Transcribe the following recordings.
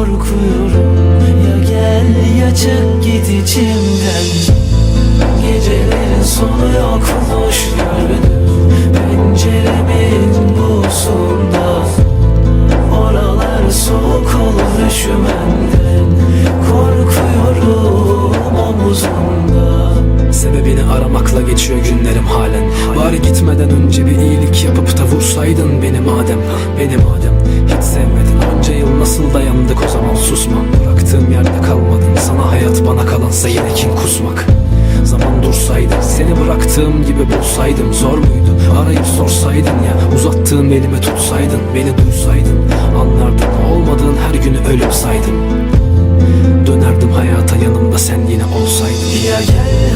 Korkuyorum. Ya gel ya çık git içimden. Gecelerin sonu yokmuş gördüm Penceremin buzunda Oralar soğuk olur üşümenden. Korkuyorum omuzumda. Sebebini aramakla geçiyor günlerim halen Bari gitmeden önce bir iyilik yapıp da vursaydın beni madem. Beni madem hiç sevmedin. Onca yıl nasıl dayandık o zaman susma. Bıraktığım yerde kalmadın. Sana hayat bana kalansa yine kin kusmak. Zaman dursaydı seni bıraktığım gibi bulsaydım Zor muydu? Arayıp sorsaydın ya Uzattığım elime tutsaydın Beni duysaydın. Anlardın olmadığın her günü ölüm saydım Dönerdim hayata yanımda sen yine olsaydın. Ya gel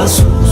azul.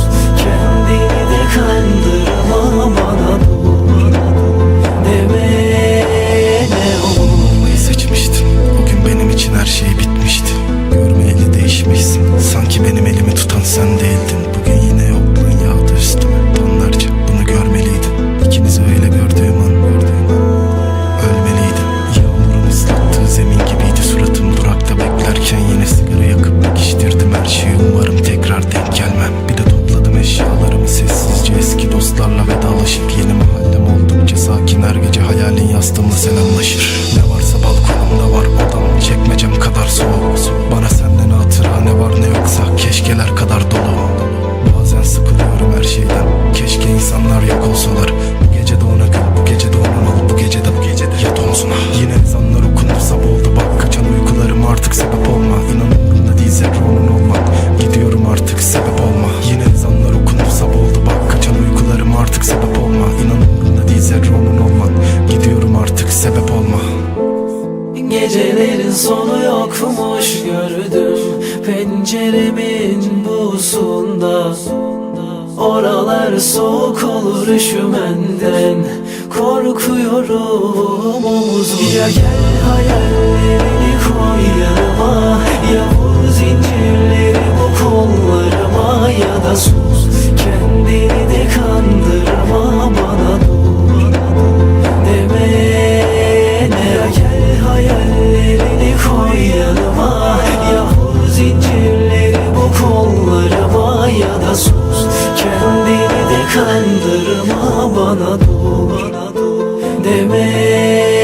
Vedalaşıp yeni mahallem oldukça sakin Her gece hayalin yastığımla selamlaşır. Ne varsa balkonumda var. Odam Çekmecem kadar soğuk. Bana senden hatıra ne var ne yoksa Keşkeler kadar dolu. Bazen sıkılıyorum her şeyden. Keşke insanlar yok Gecelerin sonu yokmuş gördüm. Penceremin buzunda Oralar soğuk olur üşümenden. Korkuyorum omuzum Ya gel hayallerini koy yanıma. Ya vur Ya da sus. Kendini de kandırma Bana dur deme